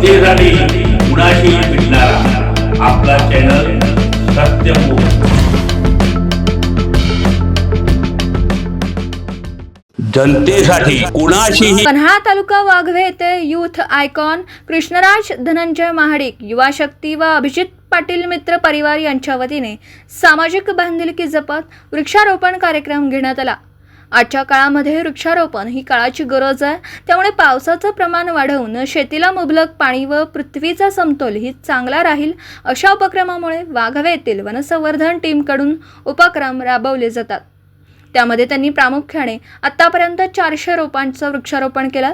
जनतेसाठी कुणाशी भेटणारा आपला चॅनल सत्यमुख जनतेसाठी कुणाशीही पन्हाळा तालुका वाघवे येथे युथ आयकॉन कृष्णराज धनंजय महाडिक युवा शक्ती व अभिजित पाटील मित्र परिवार यांच्या वतीने सामाजिक बांधिलकी जपत वृक्षारोपण कार्यक्रम घेण्यात आला. आजच्या काळामध्ये वृक्षारोपण ही काळाची गरज आहे. त्यामुळे पावसाचं प्रमाण वाढवून शेतीला मुबलक पाणी व पृथ्वीचा समतोल ही चांगला राहील अशा उपक्रमामुळे वाघवेतील येथील वनसंवर्धन टीमकडून उपक्रम राबवले जातात. त्यामध्ये त्यांनी प्रामुख्याने आत्तापर्यंत चारशे रोपांचं वृक्षारोपण केलं.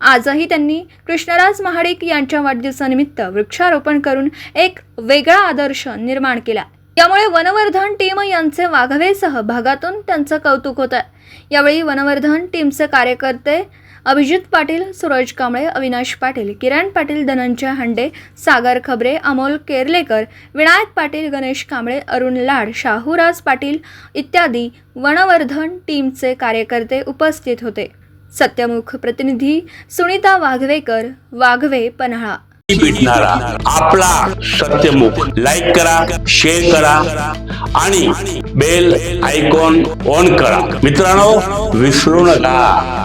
आजही त्यांनी कृष्णराज महाडिक यांच्या वाढदिवसानिमित्त वृक्षारोपण करून एक वेगळा आदर्श निर्माण केला. यामुळे वनवर्धन टीम यांचे वाघवेसह भागातून त्यांचं कौतुक होत आहे यावेळी वनवर्धन टीमचे कार्यकर्ते अभिजित पाटील सूरज कांबळे अविनाश पाटील किरण पाटील धनंजय हांडे सागर खबरे अमोल केरलेकर विनायक पाटील गणेश कांबळे अरुण लाड शाहूराज पाटील इत्यादी वनवर्धन टीमचे कार्यकर्ते उपस्थित होते. सत्यमुख प्रतिनिधी सुनीता वाघवेकर वाघवे पन्हाळा. भेटणारा आपला सत्यमुख. लाईक करा शेअर करा आणि बेल आयकॉन ऑन करा. मित्रांनो विसरू नका.